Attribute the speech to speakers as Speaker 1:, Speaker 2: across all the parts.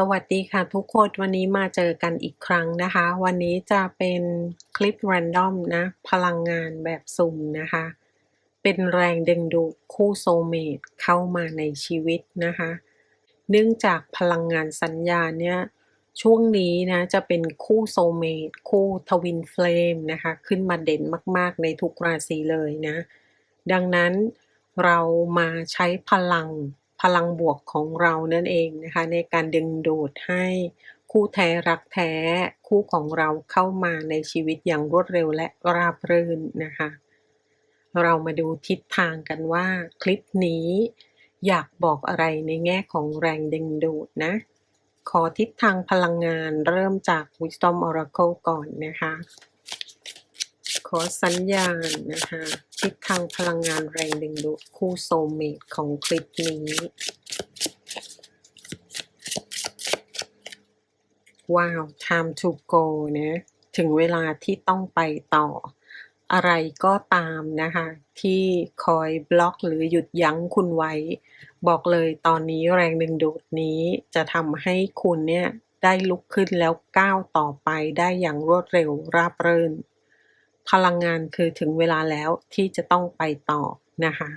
Speaker 1: สวัสดีค่ะทุกคนวันนี้มาเจอกันอีกครั้งนะคะ วันนี้จะเป็นคลิป r รนดอมนะ พลังงานแบบสุ่มนะคะ เป็นแรงดึงดูดคู่โซเมตเข้ามาในชีวิตนะคะ เนื่องจากพลังงานสัญญาณเนี่ยช่วงนี้นะจะเป็นคู่โซเมตคู่ทวินเฟลมนะคะ ขึ้นมาเด่นมาก ๆ ในทุกราศีเลยนะ ดังนั้นเรามาใช้พลัง พลังบวกของเรานั่นเองนะคะ ในการดึงดูดให้คู่แท้รักแท้คู่ของเราเข้ามาในชีวิตอย่างรวดเร็วและราบรื่นนะคะ เรามาดูทิศทางกันว่าคลิปนี้อยากบอกอะไรในแง่ของแรงดึงดูดนะ ขอทิศทางพลังงานเริ่มจาก Wisdom Oracle ก่อนนะคะ ขอสัญญาณนะคะทิศทางพลังงานแรงดึงดูดคู่โซเมตของคลิปนี้ ว้าว time to go นะถึงเวลาที่ต้องไปต่อ อะไรก็ตามนะคะ ที่คอยบล็อกหรือหยุดยั้งคุณไว้ บอกเลยตอนนี้แรงดึงดูดนี้จะทำให้คุณเนี่ยได้ลุกขึ้นแล้วก้าวต่อไปได้อย่างรวดเร็วราบรื่น พลังงานคือถึงเวลาแล้วที่จะต้องไปต่อนะคะ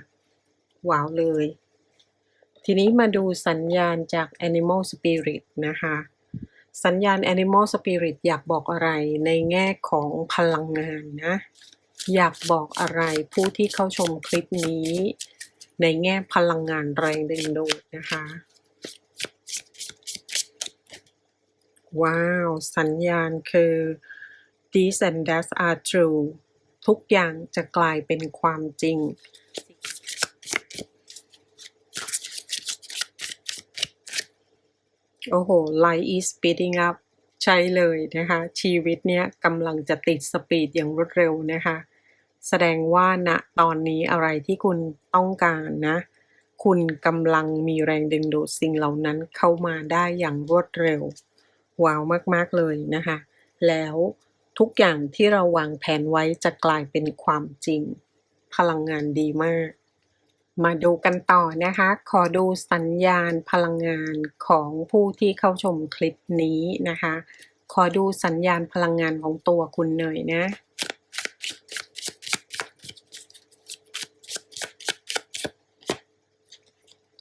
Speaker 1: ว้าวเลย ทีนี้มาดูสัญญาณจาก Animal Spirit นะคะสัญญาณ Animal Spirit อยากบอกอะไรในแง่ของพลังงานนะ อยากบอกอะไรผู้ที่เข้าชมคลิปนี้ ในแง่พลังงานแรงดึงดูดนะคะ ว้าว สัญญาณคือ this and that are true ทุกอย่างจะกลายเป็นความจริง โอ้โห light is speeding up ใช่เลยนะคะ ชีวิตเนี้ยกำลังจะติดสปีดอย่างรวดเร็วนะคะ แสดงว่าณนะตอนนี้อะไรที่คุณต้องการนะ คุณกำลังมีแรงดึงดูดสิ่งเหล่านั้นเข้ามาได้อย่างรวดเร็ว ว้าวมาก ๆ เลยนะคะ แล้ว ทุกอย่างที่เราวางแผนไว้จะกลายเป็นความจริง พลังงานดีมาก มาดูกันต่อนะคะ ขอดูสัญญาณพลังงานของผู้ที่เข้าชมคลิปนี้นะคะ ขอดูสัญญาณพลังงานของตัวคุณหน่อยนะ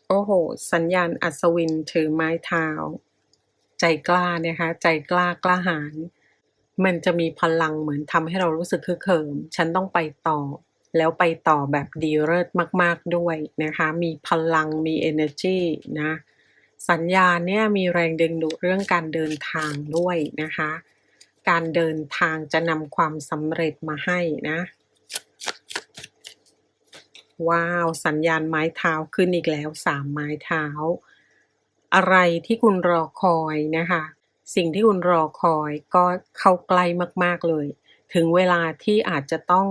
Speaker 1: โอ้โห สัญญาณอัศวินถือไม้เท้า ใจกล้านะคะ ใจกล้ากล้าหาญ มันจะมีพลังเหมือนทำให้เรารู้สึกคึกเขิม ฉันต้องไปต่อ แล้วไปต่อแบบดีเลิศมาก ๆด้วยนะคะ มีพลังมี energy นะ สัญญาณเนี่ยมีแรงดึงดูดเรื่องการเดินทางด้วยนะคะ การเดินทางจะนำความสำเร็จมาให้นะ ว้าว สัญญาณไม้เท้าขึ้นอีกแล้วสามไม้เท้า อะไรที่คุณรอคอยนะคะ สิ่งที่คุณรอคอยก็เข้าใกล้มาก ๆเลย ถึงเวลาที่อาจจะต้อง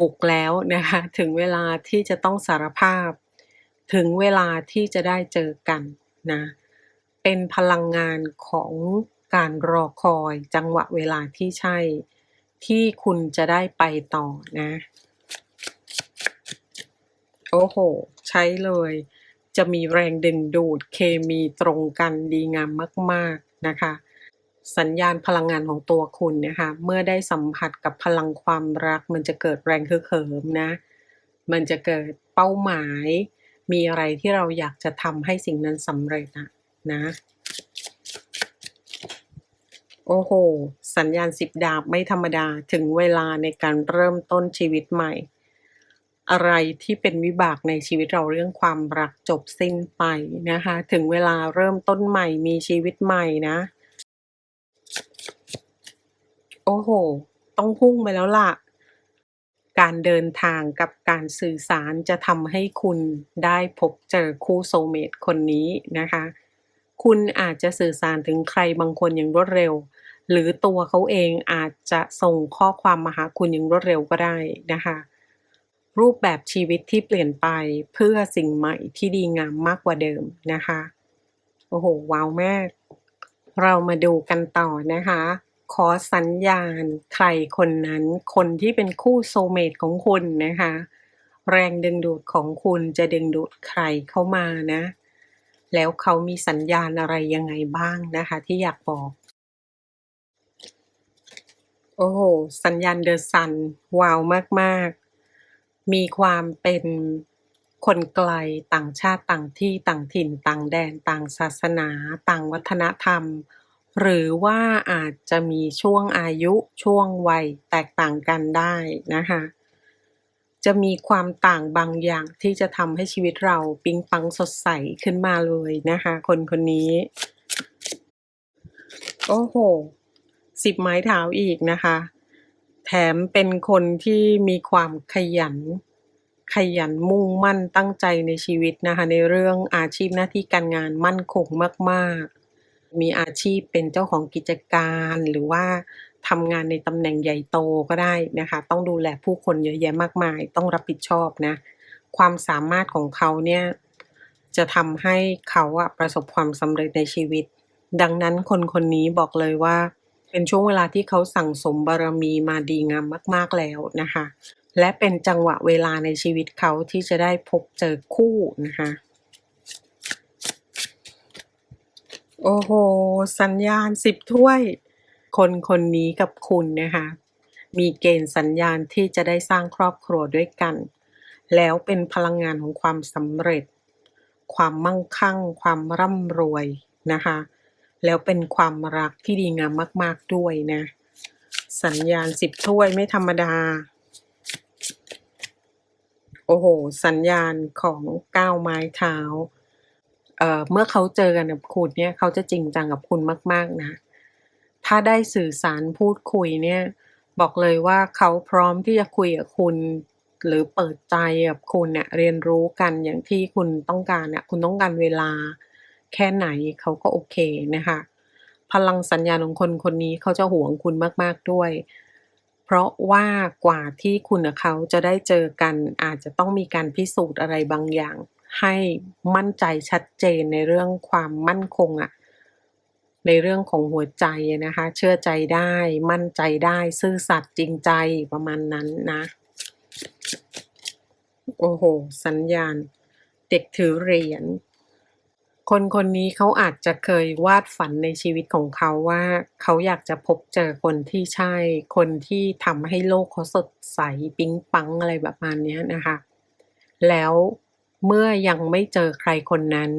Speaker 1: บุกแล้วนะคะ ถึงเวลาที่จะต้องสารภาพ ถึงเวลาที่จะได้เจอกันนะ เป็นพลังงานของการรอคอยจังหวะเวลาที่ใช่ ที่คุณจะได้ไปต่อนะ โอ้โห ใช้เลย จะมีแรงดึงดูดเคมีตรงกันดีงามมาก ๆ นะคะ สัญญาณพลังงานของตัวคุณนะคะเมื่อได้สัมผัสกับพลังความรัก มันจะเกิดแรงคือเขิมนะ มันจะเกิดเป้าหมาย มีอะไรที่เราอยากจะทำให้สิ่งนั้นสำเร็จนะนะ โอ้โห สัญญาณสิบดาบไม่ธรรมดาถึงเวลาในการเริ่มต้นชีวิตใหม่ อะไรที่เป็นวิบากในชีวิตเราเรื่องความรักจบสิ้นไปนะคะ ถึงเวลาเริ่มต้นใหม่มีชีวิตใหม่นะ โอ้โห ต้องพุ่งไปแล้วล่ะ การเดินทางกับการสื่อสารจะทำให้คุณได้พบเจอคู่โซเมตคนนี้นะคะ คุณอาจจะสื่อสารถึงใครบางคนอย่างรวดเร็ว หรือตัวเขาเองอาจจะส่งข้อความมาหาคุณอย่างรวดเร็วก็ได้นะคะรูปแบบชีวิตที่เปลี่ยนไปเพื่อสิ่งใหม่ที่ดีงามมากกว่าเดิมนะคะ โอ้โห ว้าวมาก เรามาดูกันต่อนะคะ ขอสัญญาณใครคนนั้น คนที่เป็นคู่โซเมตของคุณนะคะ แรงดึงดูดของคุณจะดึงดูดใครเข้ามานะ แล้วเขามีสัญญาณอะไรยังไงบ้างนะคะ ที่อยากบอก โอ้โหสัญญาณเดอะซันว้าวมากๆ มีความเป็นคนไกลต่างชาติต่างที่ต่างถิ่น ต่างแดน ต่างศาสนา ต่างวัฒนธรรม หรือว่าอาจจะมีช่วงอายุช่วงวัยแตกต่างกันได้นะคะ จะมีความต่างบางอย่างที่จะทำให้ชีวิตเราปิ๊งปังสดใสขึ้นมาเลยนะคะ คนคนนี้ โอ้โหสิบไม้เท้าอีกนะคะ แถมเป็นคนที่มีความขยัน ขยันมุ่งมั่นตั้งใจในชีวิตนะคะ ในเรื่องอาชีพหน้าที่การงานมั่นคงมาก มีอาชีพเป็นเจ้าของกิจการ หรือว่าทำงานในตำแหน่งใหญ่โตก็ได้นะคะ ต้องดูแลผู้คนเยอะแยะมากมาย ต้องรับผิดชอบนะ ความสามารถของเขาเนี่ยจะทำให้เขาอะประสบความสำเร็จในชีวิต ดังนั้นคนคนนี้บอกเลยว่า เป็นช่วงเวลาที่เขาสั่งสมบารมีมาดีงามมาก ๆแล้วนะคะ และเป็นจังหวะเวลาในชีวิตเขาที่จะได้พบเจอคู่นะคะ โอ้โห สัญญาณสิบถ้วย คนคนนี้กับคุณนะคะ มีเกณฑ์สัญญาณที่จะได้สร้างครอบครัวด้วยกัน แล้วเป็นพลังงานของความสำเร็จ ความมั่งคั่ง ความร่ำรวยนะคะ แล้วเป็นความรักที่ดีงามมาก ๆด้วยนะ สัญญาณสิบถ้วยไม่ธรรมดา โอ้โห สัญญาณของก้าวไม้เท้า เอ่อเมื่อเขาเจอกันกับคุณเนี่ยเขาจะจริงจังกับคุณมาก ๆนะ ถ้าได้สื่อสารพูดคุยเนี่ย บอกเลยว่าเขาพร้อมที่จะคุยกับคุณ หรือเปิดใจกับคุณเนี่ยเรียนรู้กันอย่างที่คุณต้องการน่ะคุณต้องการเวลาแค่ไหนเขาก็โอเคนะคะพลังสัญญาณของคนคนนี้เขาจะห่วงคุณมาก ๆ ด้วย เพราะว่ากว่าที่คุณกับเขาจะได้เจอกันอาจจะต้องมีการพิสูจน์อะไรบางอย่าง ให้มั่นใจชัดเจนในเรื่องความมั่นคงอะในเรื่องของหัวใจนะคะ เชื่อใจได้มั่นใจได้ซื่อสัตย์จริงใจประมาณนั้นนะ โอ้โฮสัญญาณ เด็กถือเหรียญคนคนนี้เขาอาจจะเคยวาดฝันในชีวิตของเขาว่าเขาอยากจะพบเจอคนที่ใช่ คนที่ทำให้โลกเขาสดใสปิ๊งปังอะไรประมาณนี้นะคะ แล้ว เมื่อยังไม่เจอใครคนนั้น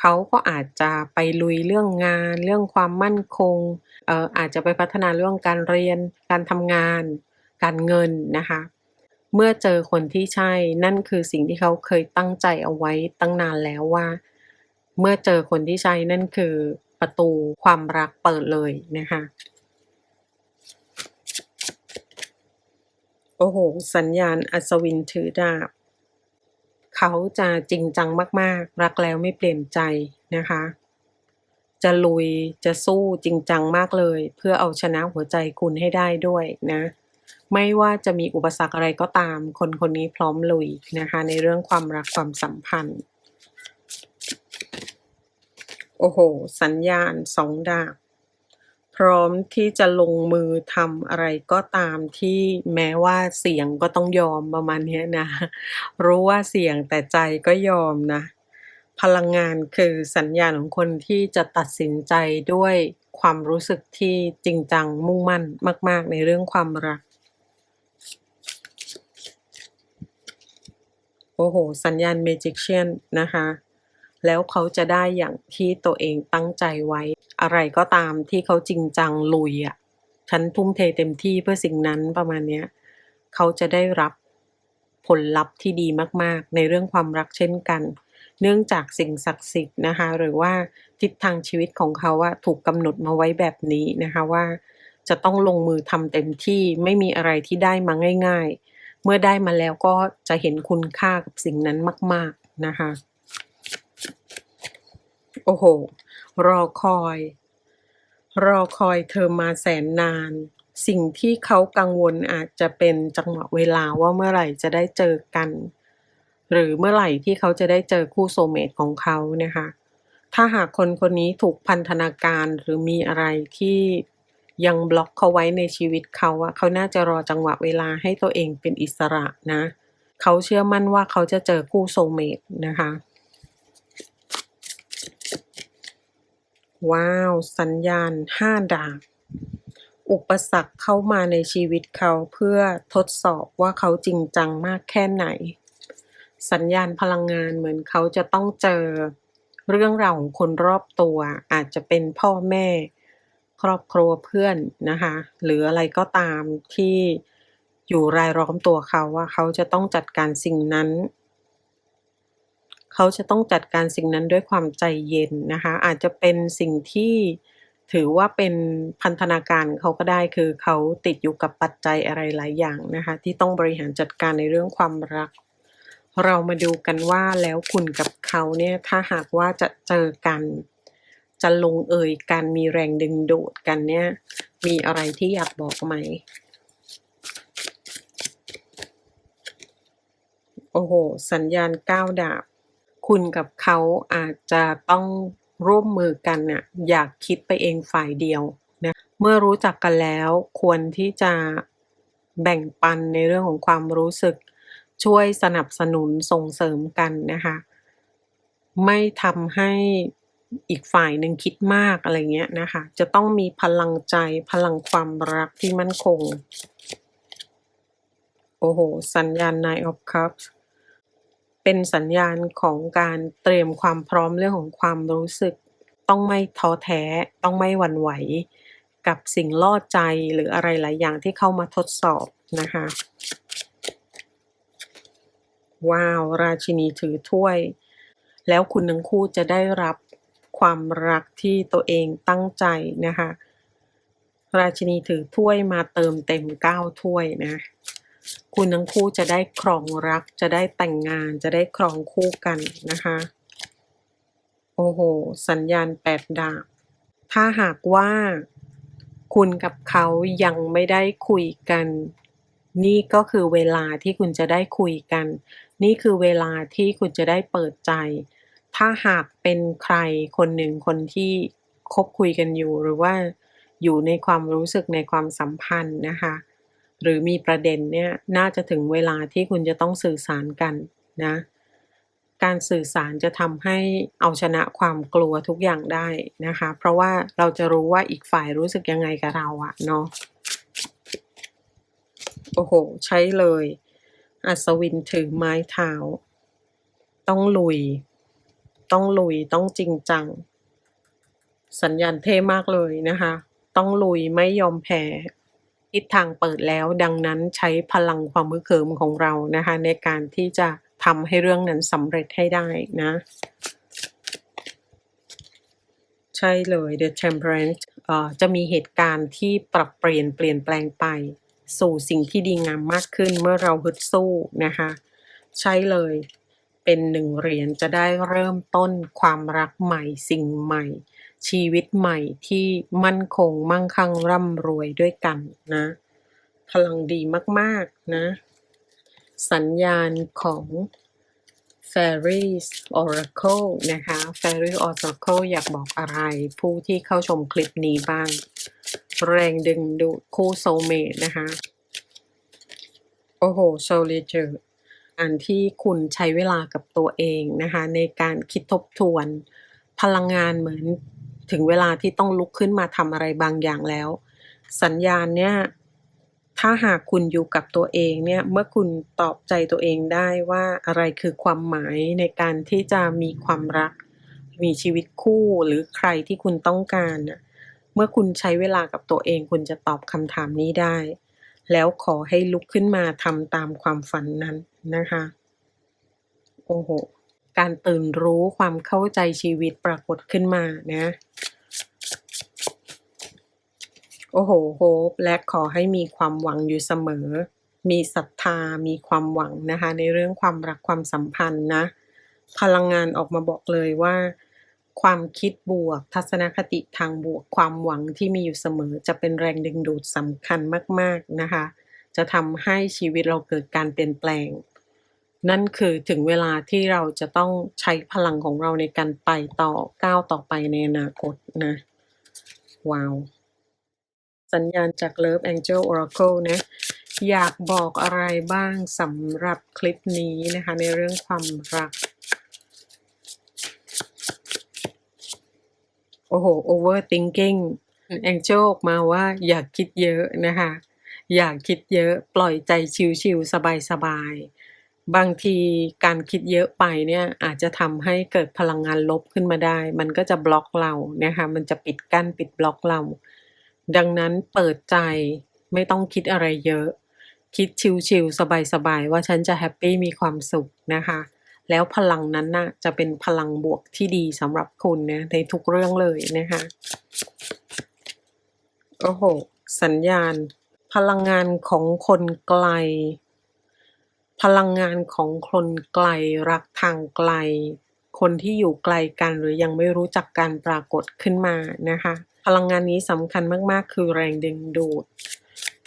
Speaker 1: เขาก็อาจจะไปลุยเรื่องงาน เรื่องความมั่นคงเอ่ออาจจะไปพัฒนาเรื่องการเรียน การทำงาน การเงินนะคะ เมื่อเจอคนที่ใช่นั่นคือสิ่งที่เขาเคยตั้งใจเอาไว้ตั้งนานแล้วว่า เมื่อเจอคนที่ใช่นั่นคือประตูความรักเปิดเลยนะคะโอ้โฮสัญญาณอัศวินถือดาบ เขาจะจริงจังมาก ๆ รักแล้วไม่เปลี่ยนใจนะคะ จะลุยจะสู้จริงจังมากเลย เพื่อเอาชนะหัวใจคุณให้ได้ด้วยนะ ไม่ว่าจะมีอุปสรรคอะไรก็ตาม คนคนนี้พร้อมลุยนะคะ ในเรื่องความรักความสัมพันธ์ โอ้โฮสัญญาณสองดาบ ร้อมที่จะลงมือทำอะไรก็ตามที่แม้ว่าเสี่ยงก็ต้องยอมประมาณนี้นะ รู้ว่าเสี่ยงแต่ใจก็ยอมนะ พลังงานคือสัญญาณของคนที่จะตัดสินใจด้วยความรู้สึกที่จริงจังมุ่งมั่นมาก ๆ ในเรื่องความรัก โอ้โฮสัญญาณ Magician นะคะ แล้วเขาจะได้อย่างที่ตัวเองตั้งใจไว้ อะไรก็ตามที่เขาจริงจังลุยอะฉันทุ่มเทเต็มที่เพื่อสิ่งนั้นประมาณเนี้ยเขาจะได้รับผลลัพธ์ที่ดีมากๆ ในเรื่องความรักเช่นกัน เนื่องจากสิ่งศักดิ์สิทธิ์นะคะ หรือว่าทิศทางชีวิตของเขาอะถูกกำหนดมาไว้แบบนี้นะคะว่า จะต้องลงมือทำเต็มที่ไม่มีอะไรที่ได้มาง่าย ๆ เมื่อได้มาแล้วก็จะเห็นคุณค่ากับสิ่งนั้นมาก ๆนะคะ อ้โฮรอคอย รอคอยเธอมาแสนนาน สิ่งที่เขากังวลอาจจะเป็นจังหวะเวลาว่าเมื่อไหร่จะได้เจอกัน หรือเมื่อไหร่ที่เขาจะได้เจอคู่ soulmate ของเขานะคะ ถ้าหากคนคนนี้ถูกพันธนาการหรือมีอะไรที่ยังบล็อกเขาไว้ในชีวิตเขาอะเขาน่าจะรอจังหวะเวลาให้ตัวเองเป็นอิสระนะ เขาเชื่อมั่นว่าเขาจะเจอคู่ soulmate นะคะ ว้าว สัญญาณห้าดาบ อุปสรรคเข้ามาในชีวิตเขาเพื่อทดสอบว่าเขาจริงจังมากแค่ไหน สัญญาณพลังงานเหมือนเขาจะต้องเจอเรื่องราวของคนรอบตัว อาจจะเป็นพ่อแม่ ครอบครัวเพื่อนนะคะ หรืออะไรก็ตามที่อยู่รายล้อมตัวเขาว่าเขาจะต้องจัดการสิ่งนั้น เขาจะต้องจัดการสิ่งนั้นด้วยความใจเย็นนะคะ อาจจะเป็นสิ่งที่ถือว่าเป็นพันธนาการเขาก็ได้คือเขาติดอยู่กับปัจจัยอะไรหลายอย่างนะคะ ที่ต้องบริหารจัดการในเรื่องความรัก เรามาดูกันว่าแล้วคุณกับเขาเนี่ยถ้าหากว่าจะเจอกัน จะลงเอยกันมีแรงดึงดูดกันเนี่ย มีอะไรที่อยากบอกไหมโอ้โห สัญญาณก้าวดาบ คุณกับเขาอาจจะต้องร่วมมือกันน่ะ อยากคิดไปเองฝ่ายเดียวนะ เมื่อรู้จักกันแล้วควรที่จะแบ่งปันในเรื่องของความรู้สึก ช่วยสนับสนุนส่งเสริมกันนะคะ ไม่ทำให้อีกฝ่ายหนึ่งคิดมากอะไรเงี้ยนะคะ จะต้องมีพลังใจพลังความรักที่มั่นคง โอ้โห สัญญาณ Nine of Cups เป็นสัญญาณของการเตรียมความพร้อมเรื่องของความรู้สึก ต้องไม่ท้อแท้ ต้องไม่หวั่นไหว กับสิ่งล่อใจหรืออะไรหลายอย่างที่เข้ามาทดสอบนะคะ ว้าว ราชินีถือถ้วย แล้วคุณทั้งคู่จะได้รับความรักที่ตัวเองตั้งใจนะคะ ราชินีถือถ้วยมาเติมเต็มเก้าถ้วยนะ คุณทั้งคู่จะได้ครองรัก จะได้แต่งงาน จะได้ครองคู่กันนะคะ โอ้โห สัญญาณแปดดาบ ถ้าหากว่า คุณกับเขายังไม่ได้คุยกัน นี่ก็คือเวลาที่คุณจะได้คุยกัน นี่คือเวลาที่คุณจะได้เปิดใจ ถ้าหากเป็นใครคนหนึ่งคนที่คบคุยกันอยู่หรือว่าอยู่ในความรู้สึกในความสัมพันธ์นะคะ หรือมีประเด็นเนี่ยน่าจะถึงเวลาที่คุณจะต้องสื่อสารกันนะการสื่อสารจะทำให้เอาชนะความกลัวทุกอย่างได้นะคะ เพราะว่าเราจะรู้ว่าอีกฝ่ายรู้สึกยังไงกับเราอะเนาะโอ้โห ใช้เลย อัศวินถือไม้เท้า ต้องลุย ต้องลุยต้องจริงจัง สัญญาณเท่มากเลยนะคะ ต้องลุยไม่ยอมแพ้ ทิศทางเปิดแล้ว ดังนั้นใช้พลังความมือเขิมของเรานะคะ ในการที่จะทำให้เรื่องนั้นสำเร็จให้ได้นะ ใช่เลย The Temperance เอ่อจะมีเหตุการณ์ที่ปรับเปลี่ยนเปลี่ยนแปลงไป สู่สิ่งที่ดีงามมากขึ้นเมื่อเราฮึดสู้นะคะ ใช่เลยเป็นหนึ่งเหรียญจะได้เริ่มต้นความรักใหม่สิ่งใหม่ ชีวิตใหม่ที่มั่นคงมั่งคั่งร่ำรวยด้วยกันนะ พลังดีมาก ๆ นะ สัญญาณของ Fairies Oracle นะคะ Fairy Oracle อยากบอกอะไรผู้ที่เข้าชมคลิปนี้บ้าง แรงดึงดูดคู่โซเมตนะคะ โอ้โห Solitude อันที่คุณใช้เวลากับตัวเองนะคะ ในการคิดทบทวน พลังงานเหมือนถึงเวลาที่ต้องลุกขึ้นมาทำอะไรบางอย่างแล้ว สัญญาณเนี่ยถ้าหากคุณอยู่กับตัวเองเนี่ยเมื่อคุณตอบใจตัวเองได้ว่าอะไรคือความหมายในการที่จะมีความรัก มีชีวิตคู่หรือใครที่คุณต้องการน่ะเมื่อคุณใช้เวลากับตัวเอง คุณจะตอบคำถามนี้ได้ แล้วขอให้ลุกขึ้นมาทำตามความฝันนั้นนะคะ โอ้โห การตื่นรู้ความเข้าใจชีวิตปรากฏขึ้นมานะ โอ้โหโฮปและขอให้มีความหวังอยู่เสมอ มีศรัทธามีความหวังนะคะ ในเรื่องความรักความสัมพันธ์นะ พลังงานออกมาบอกเลยว่า ความคิดบวก ทัศนคติทางบวก ความหวังที่มีอยู่เสมอ จะเป็นแรงดึงดูดสำคัญมาก ๆนะคะ จะทำให้ชีวิตเราเกิดการเปลี่ยนแปลง นั่นคือถึงเวลาที่เราจะต้องใช้พลังของเราในการไปต่อก้าวต่อไปในอนาคตนะ ว้าว สัญญาณจาก Love Angel Oracle นะ อยากบอกอะไรบ้างสำหรับคลิปนี้นะคะ ในเรื่องความรัก โอ้โห overthinking แองเจิลออกมาว่าอย่าคิดเยอะนะคะ อย่าคิดเยอะปล่อยใจชิวๆสบายๆ บางทีการคิดเยอะไปเนี่ยอาจจะทำให้เกิดพลังงานลบขึ้นมาได้ มันก็จะบล็อกเรานะคะมันจะปิดกั้นปิดบล็อกเรา ดังนั้นเปิดใจไม่ต้องคิดอะไรเยอะ คิดชิวๆสบายๆว่าฉันจะแฮปปี้มีความสุขนะคะ แล้วพลังนั้นน่ะจะเป็นพลังบวกที่ดีสำหรับคุณนะในทุกเรื่องเลยนะคะโอ้โหสัญญาณ พลังงานของคนไกล พลังงานของคนไกลรักทางไกล คนที่อยู่ไกลกันหรือยังไม่รู้จักการปรากฏขึ้นมานะคะ พลังงานนี้สำคัญมากๆ คือแรงดึงดูด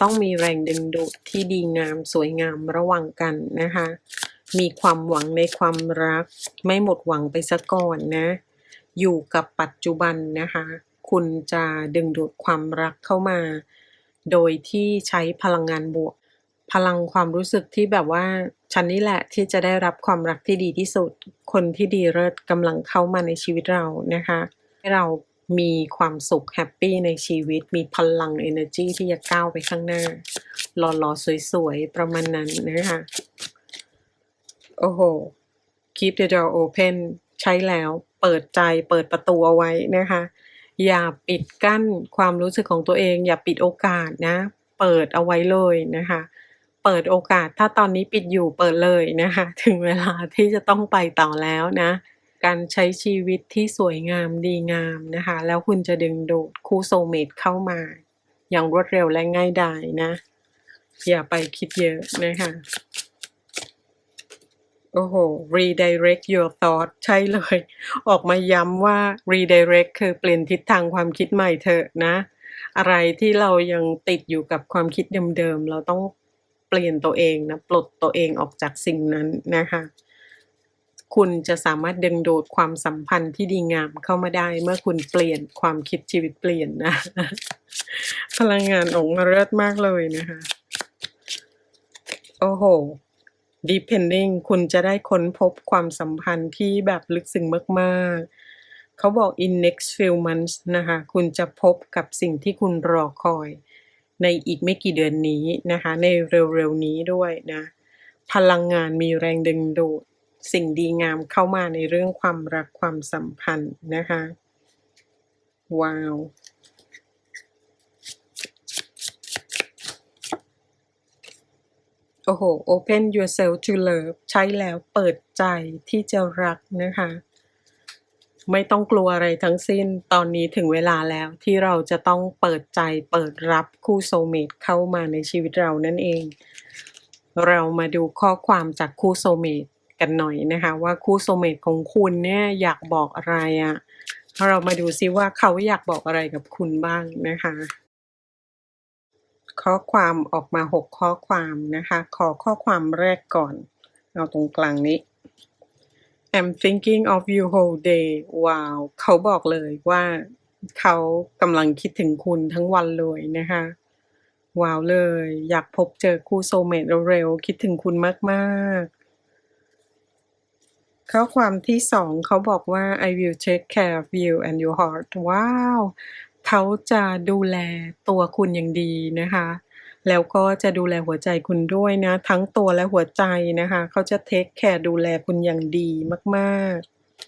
Speaker 1: ต้องมีแรงดึงดูดที่ดีงามสวยงามระหว่างกันนะคะ มีความหวังในความรัก ไม่หมดหวังไปซะก่อนนะ อยู่กับปัจจุบันนะคะ คุณจะดึงดูดความรักเข้ามา โดยที่ใช้พลังงานบวก พลังความรู้สึกที่แบบว่า ฉันนี่แหละที่จะได้รับความรักที่ดีที่สุด คนที่ดีเลิศกำลังเข้ามาในชีวิตเรานะคะให้เรามีความสุขแฮปปี้ในชีวิต มีพลัง energy ที่จะก้าวไปข้างหน้าหล่อๆ สวยๆ ประมาณนั้นนะคะ โอ้โห keep the door open ใช้แล้วเปิดใจเปิดประตูเอาไว้นะคะ อย่าปิดกั้นความรู้สึกของตัวเอง อย่าปิดโอกาสนะ เปิดเอาไว้เลยนะคะ เปิดโอกาสถ้าตอนนี้ปิดอยู่เปิดเลยนะคะ ถึงเวลาที่จะต้องไปต่อแล้วนะ การใช้ชีวิตที่สวยงามดีงามนะคะ แล้วคุณจะดึงดูดคู่โซเมตเข้ามา อย่างรวดเร็วและง่ายดายนะ อย่าไปคิดเยอะนะคะโอ้โห redirect your thought ใช่เลย ออกมาย้ำว่า redirect คือเปลี่ยนทิศทางความคิดใหม่เถอะนะ อะไรที่เรายังติดอยู่กับความคิดเดิมๆ เราต้อง เปลี่ยนตัวเองนะปลดตัวเองออกจากสิ่งนั้นนะคะคุณจะสามารถดึงดูดความสัมพันธ์ที่ดีงามเข้ามาได้ เมื่อคุณเปลี่ยนความคิดชีวิตเปลี่ยนนะ พลังงานองค์เลิศมากเลยนะคะ โอ้โห depending คุณจะได้ค้นพบความสัมพันธ์ที่แบบลึกซึ้งมากๆ เขาบอก in next few months นะคะ คุณจะพบกับสิ่งที่คุณรอคอย ในอีกไม่กี่เดือนนี้นะคะ ในเร็วๆนี้ด้วยนะ พลังงานมีแรงดึงดูด สิ่งดีงามเข้ามาในเรื่องความรักความสัมพันธ์นะคะ ว้าวโอ้โห open yourself to love ใช้แล้วเปิดใจที่จะรักนะคะ ไม่ต้องกลัวอะไรทั้งสิ้น ตอนนี้ถึงเวลาแล้วที่เราจะต้องเปิดใจเปิดรับคู่โซเมตเข้ามาในชีวิตเรานั่นเอง เรามาดูข้อความจากคู่โซเมตกันหน่อยนะคะ ว่าคู่โซเมตของคุณเนี่ยอยากบอกอะไรอะ่ะเรามาดูซิว่าเขาอยากบอกอะไรกับคุณบ้างนะคะ ข้อความออกมา6ข้อความนะคะ ขอข้อความแรกก่อน เอาตรงกลางนี้ I'm thinking of you whole day ว้าว เขาบอกเลยว่าเขากำลังคิดถึงคุณทั้งวันเลยนะคะ ว้าวเลย อยากพบเจอคู่โซเมตเร็วๆคิดถึงคุณมากๆข้อความที่สองเขาบอกว่า I will take care of you and your heart ว้าว เขาจะดูแลตัวคุณอย่างดีนะคะ แล้วก็จะดูแลหัวใจคุณด้วยนะ ทั้งตัวและหัวใจนะคะ เขาจะเทคแคร์ดูแลคุณอย่างดีมาก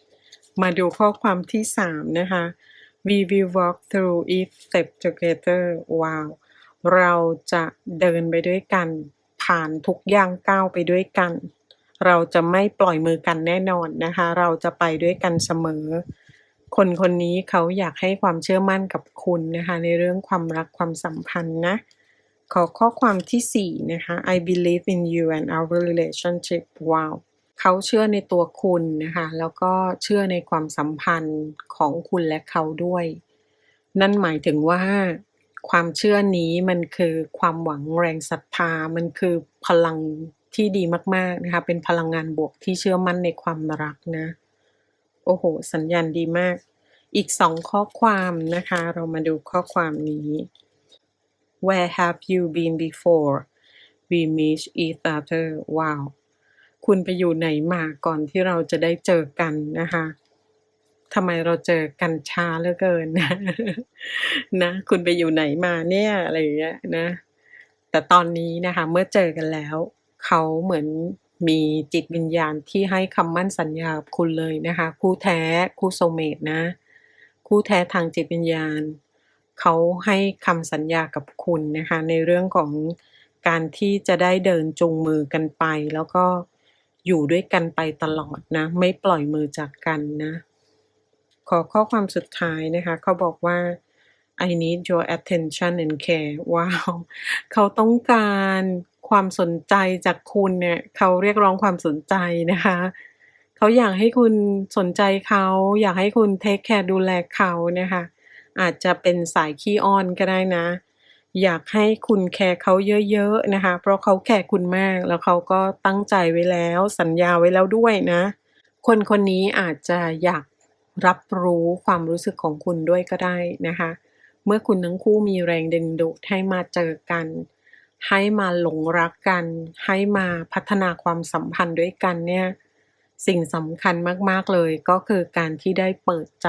Speaker 1: ๆ มาดูข้อความที่สามนะคะ we will walk through each step together ว้าว เราจะเดินไปด้วยกัน ผ่านทุกย่างก้าวไปด้วยกัน เราจะไม่ปล่อยมือกันแน่นอนนะคะ เราจะไปด้วยกันเสมอ คนคนนี้เขาอยากให้ความเชื่อมั่นกับคุณนะคะ ในเรื่องความรักความสัมพันธ์นะ ขอข้อความที่ 4 นะคะ I believe in you and our relationship ว้าวเขาเชื่อในตัวคุณนะคะ แล้วก็เชื่อในความสัมพันธ์ของคุณและเขาด้วย นั่นหมายถึงว่าความเชื่อนี้มันคือความหวังแรงศรัทธา มันคือพลังที่ดีมาก ๆ นะคะ เป็นพลังงานบวกที่เชื่อมั่นในความรักนะ โอ้โห สัญญาณดีมาก อีกสองข้อความนะคะ เรามาดูข้อความนี้ Where have you been before we meet each other ว้าว คุณไปอยู่ไหนมาก่อนที่เราจะได้เจอกันนะคะทำไมเราเจอกันช้าเหลือเกินนะนะ คุณไปอยู่ไหนมาเนี่ยอะไรอย่างเงี้ยนะ แต่ตอนนี้นะคะ เมื่อเจอกันแล้ว เขาเหมือนมีจิตวิญญาณที่ให้คำมั่นสัญญาคุณเลยนะคะ คู่แท้คู่โซเมตนะ คู่แท้ทางจิตวิญญาณ เขาให้คำสัญญากับคุณนะคะ ในเรื่องของการที่จะได้เดินจูงมือกันไป แล้วก็อยู่ด้วยกันไปตลอดนะ ไม่ปล่อยมือจากกันนะ ขอข้อความสุดท้ายนะคะ เขาบอกว่า I need your attention and care ว้าว เขาต้องการความสนใจจากคุณเนี่ยเขาเรียกร้องความสนใจนะคะ เขาอยากให้คุณสนใจเขา อยากให้คุณเทกแคร์ดูแลเขานะคะ อาจจะเป็นสายขี้อ้อนก็ได้นะ อยากให้คุณแคร์เขาเยอะๆนะคะ เพราะเขาแคร์คุณมากแล้วเขาก็ตั้งใจไว้แล้วสัญญาไว้แล้วด้วยนะ คนคนนี้อาจจะอยากรับรู้ความรู้สึกของคุณด้วยก็ได้นะคะ เมื่อคุณทั้งคู่มีแรงดึงดูดให้มาเจอกัน ให้มาหลงรักกัน ให้มาพัฒนาความสัมพันธ์ด้วยกันเนี่ยสิ่งสำคัญมาก ๆ เลยก็คือการที่ได้เปิดใจ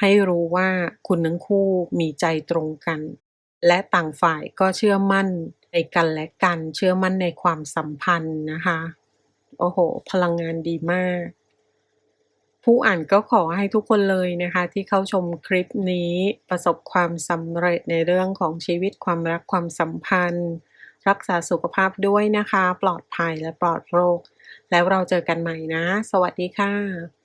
Speaker 1: ให้รู้ว่าคุณทั้งคู่มีใจตรงกัน และต่างฝ่ายก็เชื่อมั่นในกันและกันเชื่อมั่นในความสัมพันธ์นะคะ โอ้โฮพลังงานดีมาก ผู้อ่านก็ขอให้ทุกคนเลยนะคะ ที่เข้าชมคลิปนี้ประสบความสำเร็จในเรื่องของชีวิตความรักความสัมพันธ์ รักษาสุขภาพด้วยนะคะ ปลอดภัยและปลอดโรค แล้วเราเจอกันใหม่นะ สวัสดีค่ะ